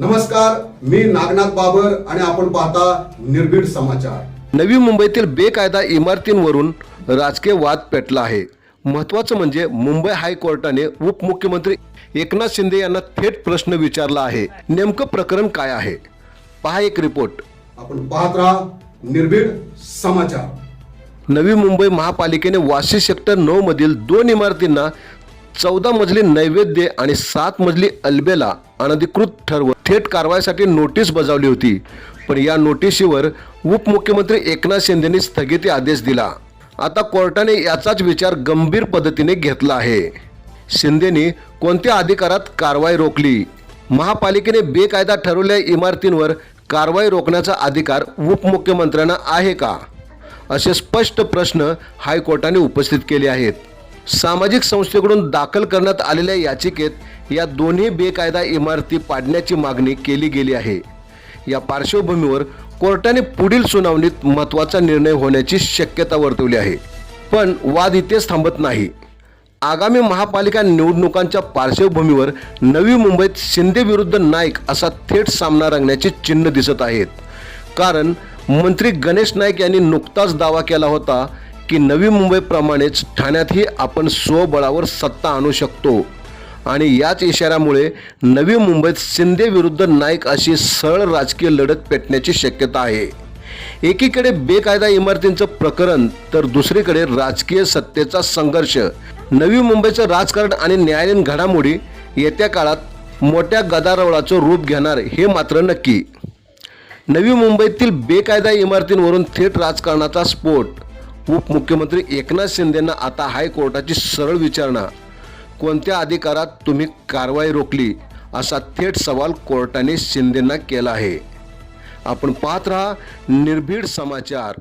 नमस्कार मी नागनाथ बाबर आणि आपण पाहता निर्भीड समाचार. नवी मुंबईतील बेकायदा इमारतींवरून राजकीय वाद पेटला आहे. महत्वाचं म्हणजे मुंबई हायकोर्टाने उपमुख्यमंत्री एकनाथ शिंदे यांना थेट प्रश्न विचारला आहे. नेमकं प्रकरण काय आहे? पहा एक रिपोर्ट. आपण पाहत राहा निर्भीड समाचार. नवी मुंबई महापालिकेने वाशी सेक्टर नऊ मधील दोन इमारतींना चौदा मजली नैवेद्य आणि सात मजली अल्बेला अनधिकृत ठरवत थेट कारवाईसाठी नोटीस बजावली होती. पण या नोटिशीवर उपमुख्यमंत्री एकनाथ शिंदेनी स्थगिती आदेश दिला. आता कोर्टाने याचाच विचार गंभीर पद्धतीने घेतला आहे. शिंदेनी कोणत्या अधिकारात कारवाई रोखली? महापालिकेने बेकायदा ठरवलेल्या इमारतींवर कारवाई रोखण्याचा अधिकार उपमुख्यमंत्र्यांना आहे का? असे स्पष्ट प्रश्न हायकोर्टाने उपस्थित केले आहेत. सामाजिक संस्थेकडून दाखल करण्यात आलेल्या याचिकेत या दोन्ही बेकायदा इमारती पाडण्याची मागणी केली गेली आहे. या पार्श्वभूमीवर कोर्टाने पुढील सुनावणीत महत्त्वाचा निर्णय होण्याची शक्यता वर्तवली आहे. पण वाद इथेच थांबत नाही. आगामी महापालिका निवडणुकांच्या पार्श्वभूमीवर नवी मुंबईत शिंदे विरुद्ध नाईक असा थेट सामना रंगण्याची चिन्ह दिसत आहेत. कारण मंत्री गणेश नाईक यांनी नुकताच दावा केला होता की नवी मुंबईप्रमाणेच ठाण्यातही आपण स्वबळावर सत्ता आणू शकतो. आणि याच इशाऱ्यामुळे नवी मुंबईत शिंदे विरुद्ध नाईक अशी सरळ राजकीय लढत पेटण्याची शक्यता आहे. एकीकडे बेकायदा इमारतींचं प्रकरण तर दुसरीकडे राजकीय सत्तेचा संघर्ष. नवी मुंबईचं राजकारण आणि न्यायालयीन घडामोडी येत्या काळात मोठ्या गदारोळाचं रूप घेणार हे मात्र नक्की. नवी मुंबईतील बेकायदा इमारतींवरून थेट राजकारणाचा स्फोट उपमुख्यमंत्री एकनाथ शिंदेंना आता हायकोर्टाची सरळ विचारणा. कोणत्या अधिकारात तुम्ही कारवाई रोखली असा थेट सवाल कोर्टाने शिंदेंना केला आहे. आपण पाहत राहा निर्भीड समाचार.